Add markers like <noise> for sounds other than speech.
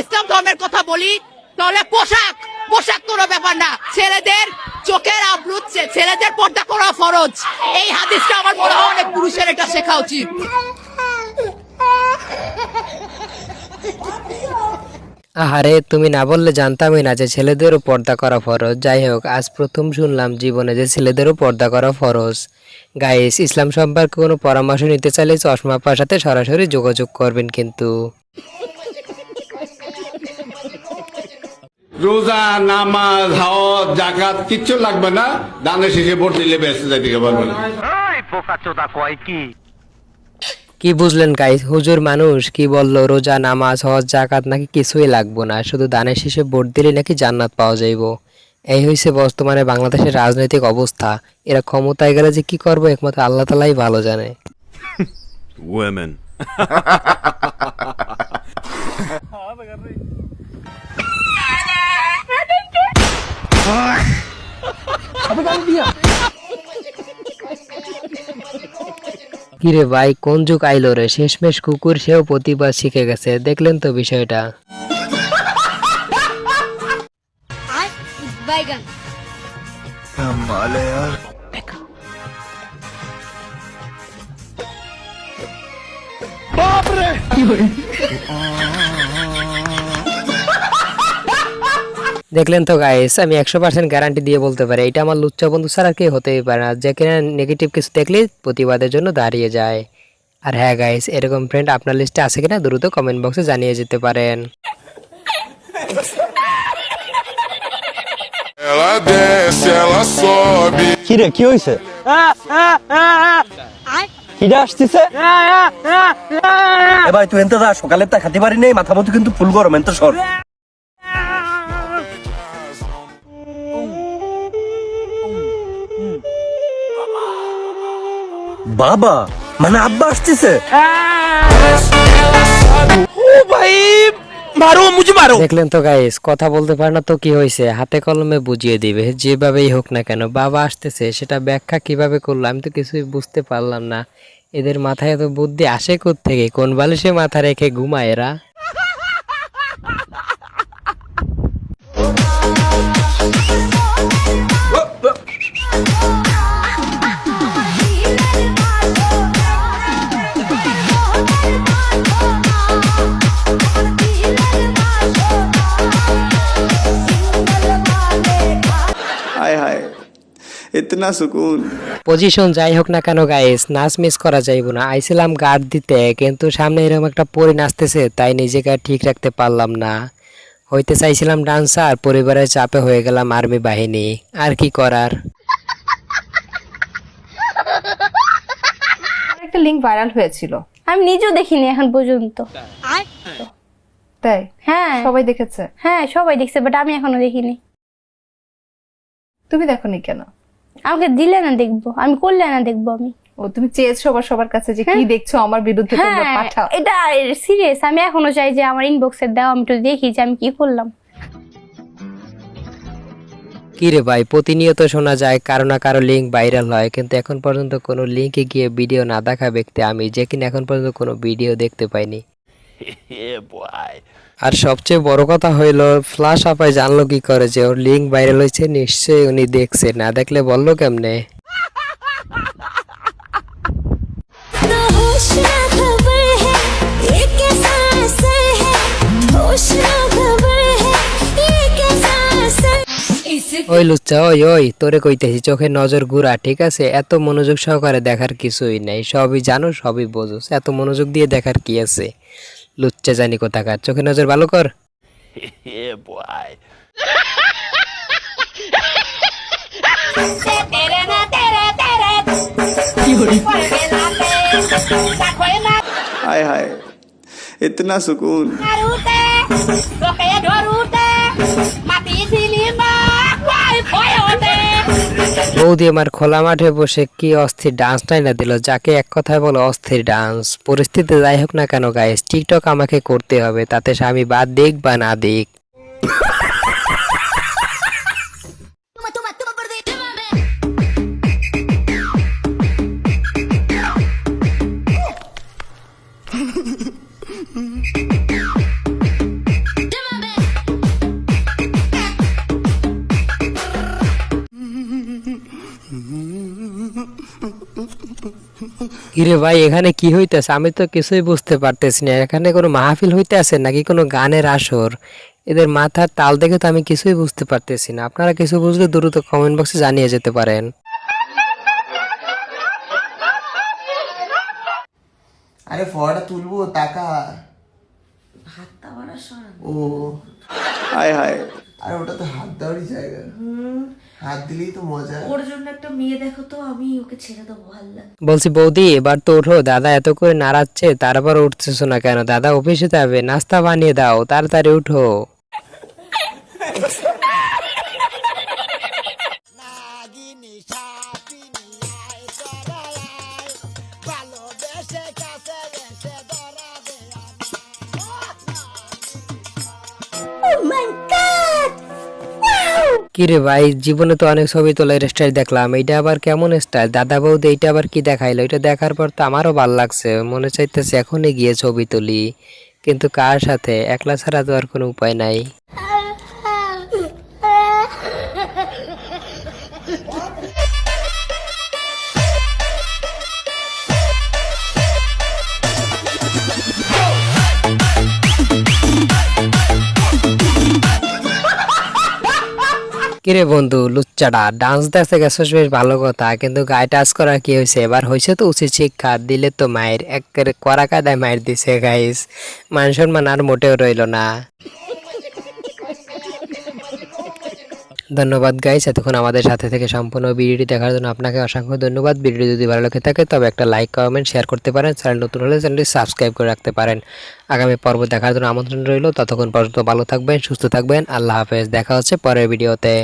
ইসলাম ধর্মের কথা বলি, তাহলে পোশাক পোশাক কোনো ব্যাপার না। ছেলেদের চোখের আবরুত ছেলেদের পর্দা করা ফরজ। এই হাদিসটা আমার মনে হয় অনেক পুরুষের এটা শেখা উচিত। আহারে, তুমি না বললে জানতামই না যে ছেলেদেরও পর্দা করা ফরজ। যাই হোক, আজ প্রথম শুনলাম জীবনে যে ছেলেদেরও পর্দা করা ফরজ। গাইস, ইসলাম সম্পর্কে কোনো পরামর্শ নিতে চাইলে চশমা সাথে সরাসরি যোগাযোগ করবেন কিন্তু। রোজা নামাজ হাওয়াত জাকাত কিচ্ছু লাগবে না। দানের শেষে ভোট দিলে বেঁচে যাইতে পারবে না কি? বুঝলেন গাইস হুজুর মানুষ কি বলল? রোজা নামাজ হজ জাকাত নাকি কিছুই লাগবো না। শুধু দানের শেষে ভোট দিলে নাকি জান্নাত পাওয়া যাইব। এই হয়েছে বর্তমানে বাংলাদেশের রাজনৈতিক অবস্থা। এরা ক্ষমতায় গেলে যে কি করব একমাত্র আল্লাহ তালাই ভালো জানে। Women. <laughs> <laughs> কিরে ভাই কোন যুগ আইলো রে? শেষমেশ কুকুর সেও প্রতিবাদ শিখে গেছে। দেখলেন তো বিষয়টা। বাইগান। দেখলেন তো গাইস আমি একশো পার্সেন্ট গ্যারান্টি দিয়ে বলতে পারি এটা আমার লুচ্চা বন্ধু ছাড়া আর কেউ হতেই পারে না। যে কিনা নেগেটিভ কিছু দেখলে প্রতিবাদের জন্য দাঁড়িয়ে যায়। আর হ্যাঁ গাইস এরকম ফ্রেন্ড আপনার লিস্টে আছে কিনা দ্রুত কমেন্ট বক্সে জানিয়ে যেতে পারেন। Ela desce, ela sobe. কি রে কি আসতেছে? ভাই তুই এনতে যা সকালে তা খাতে পারি নেই মাথা মতো কিন্তু ফুল গরম এনতে সর। বাবা মানে আব্বা আসতেছে। দেখলেন তো গাইস কথা বলতে পারে না তো কি হয়েছে হাতে কলমে বুঝিয়ে দিবে যেভাবেই হোক না কেন বাবা আসতেছে সেটা ব্যাখ্যা কীভাবে করল আমি তো কিছুই বুঝতে পারলাম না। এদের মাথায় এত বুদ্ধি আসে থেকে কোন বালিশে মাথা রেখে ঘুমায় এরা? ইতনা সুকুন পজিশন যাই হোক না কেন গাইস নাচ মিস করা যাইব না আইছিলাম গার্ড দিতে কিন্তু সামনে এরকম একটা পরি নাচতেছে তাই নিজেকে ঠিক রাখতে পারলাম না। হইতে চাইছিলাম ডান্সার পরিবারের চাপে হয়ে গেলাম আর্মি বাহিনী। আর কি করার? একটা লিঙ্ক ভাইরাল হয়েছিল। আমি নিজেও দেখিনি এখন পর্যন্ত। তাই? হ্যাঁ। সবাই দেখেছে? হ্যাঁ সবাই দেখছে বাট আমি এখনও দেখিনি। তুমি দেখো দেখোনি কেন? আমাকে দিলে না দেখব আমি করলে না দেখব আমি। ও তুমি চেয়েছো সবার সবার কাছে যে কি দেখছ আমার বিরুদ্ধে তোমরা হ্যাঁ পাঠাও। এটা সিরিয়াস আমি এখনও চাই যে আমার ইনবক্সে দাও আমি একটু দেখি যে আমি কি করলাম। কি রে ভাই প্রতিনিয়ত শোনা যায় কারও না কারও লিঙ্ক ভাইরাল হয় কিন্তু এখন পর্যন্ত কোনো লিঙ্কে গিয়ে ভিডিও না দেখা ব্যক্তি আমি যে কিনা এখন পর্যন্ত কোনো ভিডিও দেখতে পাইনি। <laughs> আর সবচেয়ে বড় কথা হইল ফ্লাশ আপায় জানলো কি করে যে ওর লিঙ্ক ভাইরাল হয়েছে নিশ্চয়ই উনি দেখছে না দেখলে বলল কেমনে? ওই লুচ্চা ওই ওই তোরে কইতেছি চোখে নজর ঘুরা ঠিক আছে? এত মনোযোগ সহকারে দেখার কিছুই নাই সবই জানো সবই বোঝোস এত মনোযোগ দিয়ে দেখার কি আছে? লুচ্চা জানি কোথাকার চোখে নজর ভালো কর हाय हाय इतना सुकून বৌদি আমার খোলা মাঠে বসে কি অস্থির ডান্সটাই না দিল। যাকে এক কথায় বলো অস্থির ডান্স পরিস্থিতি যাই হোক না কেন গাইস টিকটক আমাকে করতে হবে, তাতে স্বামী বা দিক বা না দিক। কিরে ভাই এখানে কি হইতেছে? আমি তো কিছুই বুঝতে পারতেছি না। এখানে কোনো মাহফিল হইতে আছে নাকি কোনো গানের আসর? এদের মাথার তাল দেখে তো আমি কিছুই বুঝতে পারতেছি না। আপনারা কিছু বুঝলে দ্রুত কমেন্ট বক্সে জানিয়ে যেতে পারেন। আরে ফটোটা তুলবো টাকা। হাতটা বড় ও। হায় হায়। আরে ওটা তো হাত দেওয়ারই জায়গা। হাত দিলেই তো মজা। ওর জন্য একটা মেয়ে দেখো তো আমি ওকে ছেড়ে দেবো ভালো লাগে। বলছি বৌদি এবার তো ওঠো দাদা এত করে নাড়াচ্ছে তারপর উঠতেছো না কেন? দাদা অফিসে যাবে নাস্তা বানিয়ে দাও তাড়াতাড়ি উঠো কিরে ভাই, জীবনে তো অনেক ছবি তোলার স্টাইল দেখলাম, এইটা আবার কেমন স্টাইল দাদা বৌদি এইটা আবার কি দেখাইলো? এটা দেখার পর তো আমারও ভালো লাগছে, মনে চাইতেছে এখনই গিয়ে ছবি তুলি, কিন্তু কার সাথে? একলা ছাড়া তো আর কোনো উপায় নাই। কিরে বন্ধু লুচ্চাটা ডান্স দেখতে গেছিস বেশ ভালো কথা, কিন্তু গায়ে টাচ করা কি হয়েছে? এবার হয়েছে তো উচিত শিক্ষা, দিলে তো মায়ের এক করা কাদায় মায়ের দিছে গাইস মান সম্মান আর মোটেও রইল না। ধন্যবাদ গাইস এতক্ষণ আমাদের সাথে থেকে সম্পূর্ণ ভিডিওটি দেখার জন্য আপনাকে অসংখ্য ধন্যবাদ। ভিডিওটি যদি ভালো লেগে থাকে, তবে একটা লাইক কমেন্ট শেয়ার করতে পারেন। চ্যানেল নতুন হলে চ্যানেলটি সাবস্ক্রাইব করে রাখতে পারেন। আগামী পর্ব দেখার জন্য আমন্ত্রণ রইল। ততক্ষণ পর্যন্ত ভালো থাকবেন, সুস্থ থাকবেন। আল্লাহ হাফেজ। দেখা হচ্ছে পরের ভিডিওতে।